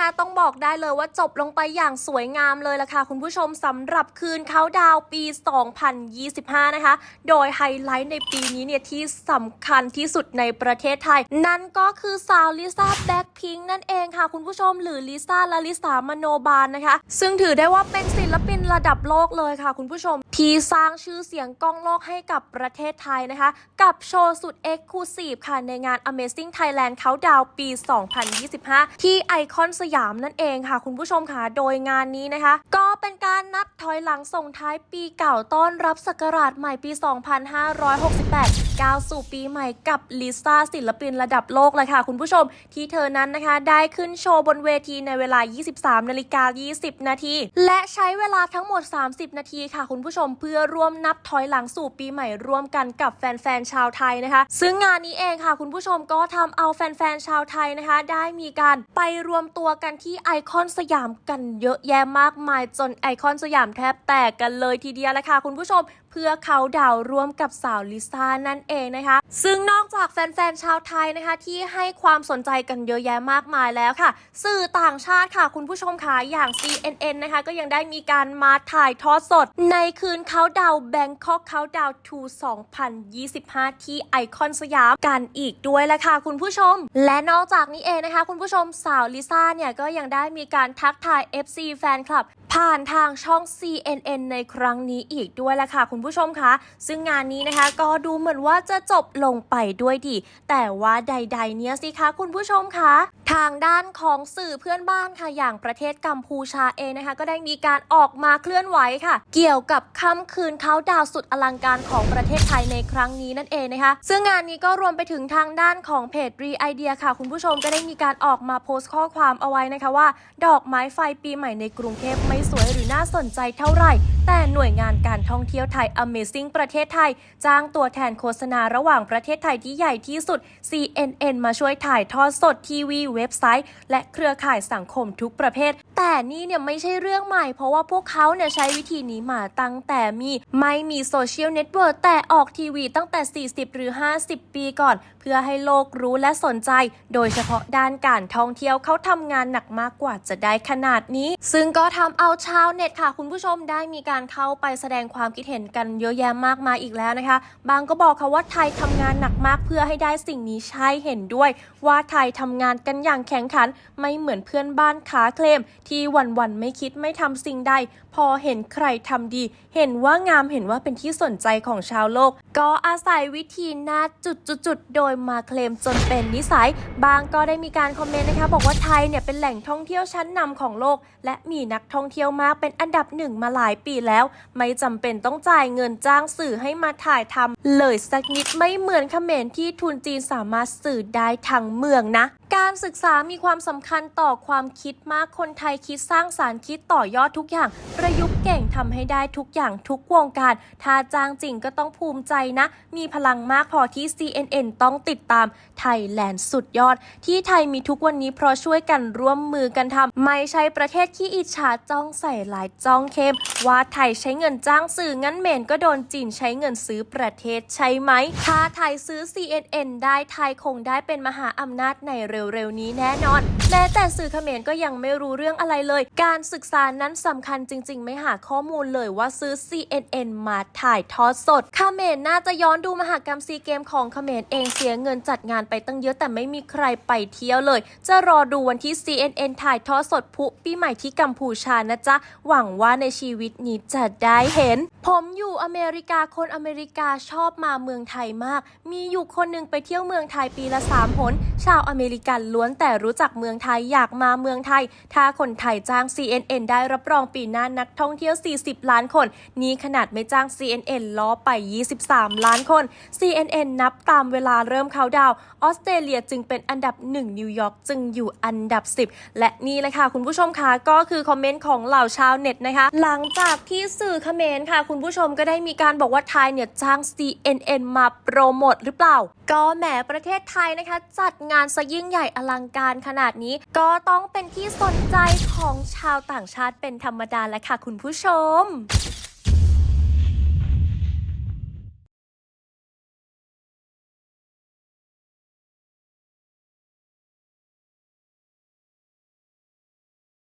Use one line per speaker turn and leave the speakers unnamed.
นะคะ ต้องบอกได้เลยว่าจบลงไปอย่างสวยงามเลยล่ะค่ะคุณผู้ชมสำหรับคืนเขาดาวปี 2025 นะคะ โดยไฮไลท์ในปีนี้เนี่ยที่สำคัญที่สุดในประเทศไทย นั่นก็คือสาวลิซ่าแบ็คพิงนั่นเองค่ะคุณผู้ชมหรือลิซ่าแลาลิสามโนบาลนะคะ ซึ่งถือได้ว่าเป็นศิลปินระดับโลกเลยค่ะคุณผู้ชม ที่สร้างชื่อเสียงก้องโลกให้กับประเทศไทยนะคะ กับโชว์สุดเอ็กซ์คลูซีฟค่ะในงาน Amazing Thailand Countdown ปี 2025 ที่ไอคอนสยามนั่นเองค่ะ คุณผู้ชมค่ะ โดยงานนี้นะคะ ก็เป็นการนับถอยหลังส่งท้ายปีเก่าต้อนรับศักราชใหม่ปี 2568 ก้าวสู่ปีใหม่กับลิซ่าศิลปินระดับโลกเลยค่ะ คุณผู้ชมที่เธอนั้นนะคะ ได้ขึ้นโชว์บนเวทีในเวลา 23 นาฬิกา 20 นาที และใช้เวลาทั้งหมด 30 นาทีค่ะ คุณผู้ชมเพื่อร่วมนับถอยหลังสู่ปีใหม่ร่วมกันกับแฟนๆชาวไทยนะคะ ซึ่งงานนี้เองค่ะ คุณผู้ชมก็ทำเอาแฟนๆชาวไทยนะคะ ได้มีการไปรวมตัวกันที่ไอคอนสยามกันเยอะแยะมากมาย จนไอคอนสยามแทบแตกกันเลยทีเดียวละค่ะคุณผู้ชมเพื่อเขาดาวร่วมกับสาวลิซ่านั่นเองนะคะ ซึ่งนอกจากแฟนๆชาวไทยนะคะ ที่ให้ความสนใจกันเยอะแยะมากมายแล้วค่ะ สื่อต่างชาติค่ะ คุณผู้ชมค่ะอย่าง CNN นะคะ ก็ยังได้มีการมาถ่ายทอดสด ในคืนเขาดาวแบงคอกเขาดาวทู2025 ที่ไอคอนสยามกันอีกด้วยละค่ะคุณผู้ชม และนอกจากนี้เองนะคะ คุณผู้ชมสาวลิซ่าเนี่ยก็ยังได้มีการทักทาย FC แฟนคลับผ่านทางช่อง CNN ในครั้งนี้อีกด้วยละค่ะ คุณผู้ชมคะ ซึ่งงานนี้นะคะก็ดูเหมือนว่าจะจบลงไปด้วยดี แต่ว่าใด ๆ เนี้ยสิคะคุณผู้ชมคะ ทางด้านของสื่อเพื่อนบ้านค่ะ อย่างประเทศกัมพูชาเองนะคะ ก็ได้มีการออกมาเคลื่อนไหวค่ะ เกี่ยวกับค่ำคืนเขาดาวสุดอลังการของประเทศไทยในครั้งนี้นั่นเองนะคะ ซึ่งงานนี้ก็รวมไปถึงทางด้านของเพจรีไอเดียค่ะ คุณผู้ชมก็ได้มีการออกมาโพสต์ข้อความเอาไว้นะคะว่า ดอกไม้ไฟปีใหม่ในกรุงเทพไม่สวยหรือน่าสนใจเท่าไหร่ แต่หน่วยงานการท่องเที่ยวไทย Amazing ประเทศไทย จ้างตัวแทนโฆษณาระหว่างประเทศไทยที่ใหญ่ที่สุด CNN มาช่วยถ่ายทอดสดทีวี เว็บไซต์ และเครือข่ายสังคมทุกประเภท แต่นี่เนี่ยไม่ใช่เรื่องใหม่ เพราะว่าพวกเขาเนี่ยใช้วิธีนี้มาตั้งแต่มีไม่มีโซเชียลเน็ตเวิร์กแต่ออกทีวีตั้งแต่ 40 หรือ 50 ปีก่อน เพื่อให้โลกรู้และสนใจ โดยเฉพาะด้านการท่องเที่ยวเขาทำงานหนักมากกว่าจะได้ขนาดนี้ ซึ่งก็ทำเอาชาวเน็ตค่ะ คุณผู้ชมได้มีการเข้าไปแสดงความคิดเห็นกันเยอะแยะมากมายอีกแล้วนะคะ บางก็บอกค่ะว่าไทยทำงานหนักมากเพื่อให้ได้สิ่งนี้ใช่เห็นด้วย ว่าไทยทำงานกันอย่างแข็งขันไม่เหมือนเพื่อนบ้านขาเคลมที่วันๆไม่คิดไม่ทำสิ่งใด พอเห็นใครทำดี เห็นว่างามเห็นว่าเป็นที่สนใจของชาวโลก ก็อาศัยวิธีนาจุดๆๆโดยมาเคลมจนเป็นนิสัย บางก็ได้มีการคอมเมนต์นะคะ บอกว่าไทยเนี่ยเป็นแหล่งท่องเที่ยวชั้นนำของโลก และมีนักท่องเที่ยวมากเป็นอันดับหนึ่งมาหลายปีแล้ว ไม่จำเป็นต้องจ่ายเงินจ้างสื่อให้มาถ่ายทำเลยสักนิดไม่เหมือนเขมรที่ทุนจีนสามารถสื่อได้ทั้งเมืองนะ การศึกษามีความสำคัญต่อความคิดมาก คนไทยคิดสร้างสารรค์คิดต่อยอดทุกอย่าง ประยุกต์เก่งทำให้ได้ทุกอย่างทุกวงการ ถ้าจ้างจริงก็ต้องภูมิใจนะ มีพลังมากพอที่ CNN ต้องติดตามไทยแลนด์สุดยอด ที่ไทยมีทุกวันนี้เพราะช่วยกันร่วมมือกันทำไม่ใช่ประเทศขี้อิจฉาจ้องใส่หลายจ้องเข้ม ว่าไทยใช้เงินจ้างสื่องั้นเมนก็โดนจีนใช้เงินซื้อประเทศใช่ไหมถ้าไทยซื้อ CNN ได้ไทยคงได้เป็นมหาอำนาจในเร็วๆนี้แน่นอน แม้แต่สื่อเขมรก็ยังไม่รู้เรื่องอะไรเลย การศึกษานั้นสำคัญจริง ๆ ไม่หาข้อมูลเลยว่าซื้อ CNN มาถ่ายทอดสดเขมรน่าจะย้อนดูมหากรรมซีเกมของเขมรเองเสียเงินจัดงานไปตั้งเยอะแต่ไม่มีใครไปเที่ยวเลย จะรอดูวันที่ CNN ถ่ายทอดสดพุปีใหม่ที่กัมพูชานะจ๊ะ หวังว่าในชีวิตนี้จะได้เห็น ผมอยู่อเมริกาคนอเมริกาชอบมาเมืองไทยมาก มีอยู่คนหนึ่งไปเที่ยวเมืองไทยปีละสามหนชาวอเมริกันล้วนแต่รู้จักเมืองไทยอยากมาเมืองไทย ถ้าคนไทยจ้าง CNN ได้รับรองปีหน้านักท่องเที่ยว 40 ล้านคน นี้ขนาดไม่จ้าง CNN ล้อไป 23 ล้านคน CNN นับตามเวลาเริ่มเขาดาวออสเตรเลียจึงเป็นอันดับ 1 นิวยอร์กจึงอยู่อันดับ 10 และนี่แหละค่ะคุณผู้ชมคะก็คือคอมเมนต์ของเหล่าชาวเน็ตนะคะ หลังจากที่สื่อเขมรค่ะ คุณผู้ชมก็ได้มีการบอกว่าไทยเนี่ยจ้าง CNN มาโปรโมทหรือเปล่า ก็แหมประเทศไทยนะคะ จัดงานซะยิ่งใหญ่อลังการขนาดนี้ ก็ต้องเป็นที่สนใจของชาวต่างชาติเป็นธรรมดาแหละค่ะคุณผู้ชม